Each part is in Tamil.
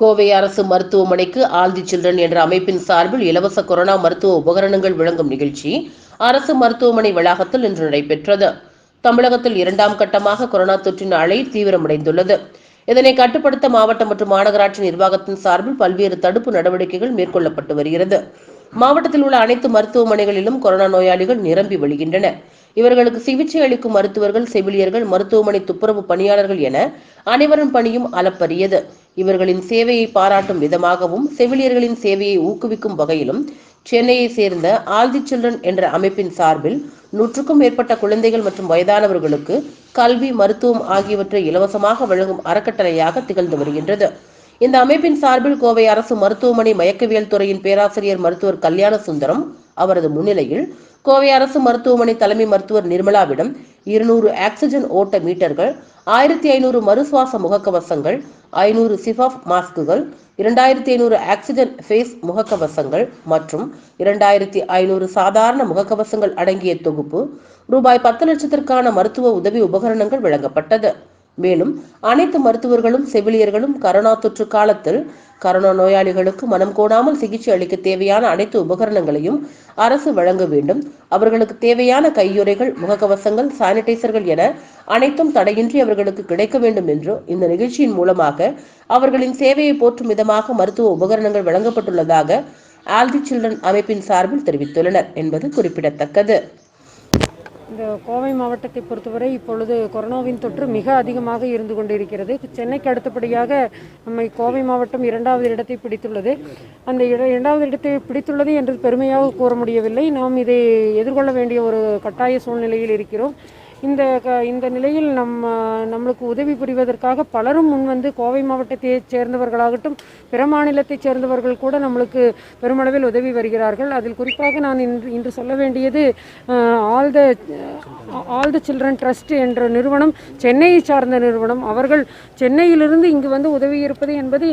கோவை அரசு மருத்துவமனைக்கு ஆல்தி சில்ட்ரன் என்ற அமைப்பின் சார்பில் இலவச கொரோனா மருத்துவ உபகரணங்கள் வழங்கும் நிகழ்ச்சி அரசு மருத்துவமனை வளாகத்தில் இன்று நடைபெற்றது. தமிழகத்தில் இரண்டாம் கட்டமாக கொரோனா தொற்றின் அலை தீவிரமடைந்துள்ளது. இதனை கட்டுப்படுத்த மாவட்ட மற்றும் மாநகராட்சி நிர்வாகத்தின் சார்பில் பல்வேறு தடுப்பு நடவடிக்கைகள் மேற்கொள்ளப்பட்டு வருகிறது. மாவட்டத்தில் உள்ள அனைத்து மருத்துவமனைகளிலும் கொரோனா நோயாளிகள் நிரம்பி வழிகின்றன இவர்களுக்கு சிகிச்சை அளிக்கும் மருத்துவர்கள் செவிலியர்கள் மருத்துவமனை துப்புரவு பணியாளர்கள் என அனைவரும் பணியும் அளப்பரியது. இவர்களின் சேவையை பாராட்டும் விதமாகவும் செவிலியர்களின் சேவையை ஊக்குவிக்கும் வகையிலும் சென்னையை சேர்ந்த ஆல்தி சில்ட்ரன் என்ற அமைப்பின் சார்பில் நூற்றுக்கும் மேற்பட்ட குழந்தைகள் மற்றும் வயதானவர்களுக்கு கல்வி மருத்துவம் ஆகியவற்றை இலவசமாக வழங்கும் அறக்கட்டளையாக திகழ்ந்து வருகின்றது. இந்த அமைப்பின் சார்பில் கோவை அரசு மருத்துவமனை மயக்கவியல் துறையின் பேராசிரியர் மருத்துவர் கல்யாண சுந்தரம் அவரது முன்னிலையில் கோவை அரசு மருத்துவமனை தலைமை மருத்துவர் நிர்மலாவிடம் இருநூறு ஆக்சிஜன் ஓட்ட மீட்டர்கள் ஆயிரத்தி ஐநூறு மறுசுவாச முகக்கவசங்கள் ஐநூறு சிஃபாப் மாஸ்குகள் இரண்டாயிரத்தி ஐநூறு ஆக்சிஜன் ஃபேஸ் முகக்கவசங்கள் மற்றும் இரண்டாயிரத்தி ஐநூறு சாதாரண முகக்கவசங்கள் அடங்கிய தொகுப்பு ரூபாய் பத்து லட்சத்திற்கான மருத்துவ உதவி உபகரணங்கள் வழங்கப்பட்டது. மேலும் அனைத்து மருத்துவர்களும் செவிலியர்களும் கரோனா தொற்று காலத்தில் கரோனா நோயாளிகளுக்கு மனம் கோடாமல் சிகிச்சை அளிக்க தேவையான அனைத்து உபகரணங்களையும் அரசு வழங்க வேண்டும். அவர்களுக்கு தேவையான கையுறைகள் முகக்கவசங்கள் சானிடைசர்கள் என அனைத்தும் தடையின்றி அவர்களுக்கு கிடைக்க வேண்டும் என்று இந்த நிகழ்ச்சியின் மூலமாக அவர்களின் சேவையை போற்றும் விதமாக மருத்துவ உபகரணங்கள் வழங்கப்பட்டுள்ளதாக ஆல்தி சில்ட்ரன் அமைப்பின் சார்பில் தெரிவித்துள்ளனர் என்பது குறிப்பிடத்தக்கது. இந்த கோவை மாவட்டத்தை பொறுத்தவரை இப்பொழுது கொரோனாவின் தொற்று மிக அதிகமாக இருந்து கொண்டிருக்கிறது. சென்னைக்கு அடுத்தபடியாக நம்மை கோவை மாவட்டம் இரண்டாவது இடத்தை பிடித்துள்ளது. அந்த இட இரண்டாவது இடத்தை பிடித்துள்ளது என்று பெருமையாக கூற முடியவில்லை. நாம் இதை எதிர்கொள்ள வேண்டிய ஒரு கட்டாய சூழ்நிலையில் இருக்கிறோம். இந்த க இந்த நிலையில் நம்ம நம்மளுக்கு உதவி புரிவதற்காக பலரும் முன் வந்து கோவை மாவட்டத்தை சேர்ந்தவர்களாகட்டும் பிற மாநிலத்தைச் சேர்ந்தவர்கள் கூட நம்மளுக்கு பெருமளவில் உதவி வருகிறார்கள். அதில் குறிப்பாக நான் இன்று இன்று சொல்ல வேண்டியது all the all the children trust என்ற நிறுவனம் சென்னையை சார்ந்த நிறுவனம். அவர்கள் சென்னையிலிருந்து இங்கு வந்து உதவி இருப்பது என்பது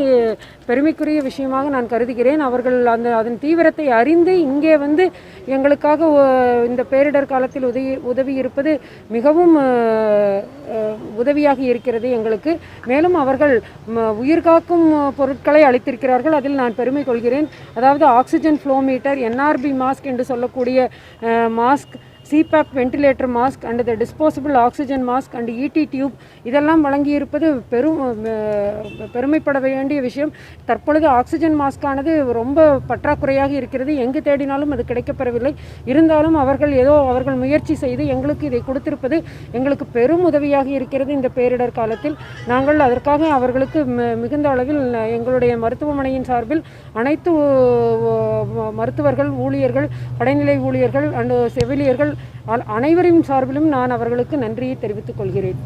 பெருமைக்குரிய விஷயமாக நான் கருதுகிறேன். அவர்கள் அந்த அதன் தீவிரத்தை அறிந்து இங்கே வந்து எங்களுக்காக இந்த பேரிடர் காலத்தில் உதவி உதவி இருப்பது மிகவும் உதவியாக இருக்கிறது எங்களுக்கு. மேலும் அவர்கள் உயிர்காக்கும் பொருட்களை அளித்திருக்கிறார்கள். அதில் நான் பெருமை கொள்கிறேன். அதாவது oxygen flow meter NRB mask என்று சொல்லக்கூடிய mask CPAP ventilator mask and the disposable oxygen mask and ET tube இதெல்லாம் வழங்கியிருப்பது பெரும் பெருமைப்பட வேண்டிய விஷயம். தற்பொழுது ஆக்சிஜன் மாஸ்கானது ரொம்ப பற்றாக்குறையாக இருக்கிறது. எங்கு தேடினாலும் அது கிடைக்கப்பெறவில்லை. இருந்தாலும் அவர்கள் ஏதோ அவர்கள் முயற்சி செய்து எங்களுக்கு இதை கொடுத்திருப்பது எங்களுக்கு பெரும் உதவியாக இருக்கிறது இந்த பேரிடர் காலத்தில். நாங்கள் அதற்காக அவர்களுக்கு மிகுந்த அளவில் எங்களுடைய மருத்துவமனையின் சார்பில் அனைத்து மருத்துவர்கள் ஊழியர்கள் கடைநிலை ஊழியர்கள் அண்டு செவிலியர்கள் ஆனால் அனைவரின் சார்பிலும் நான் அவர்களுக்கு நன்றியை தெரிவித்துக் கொள்கிறேன்.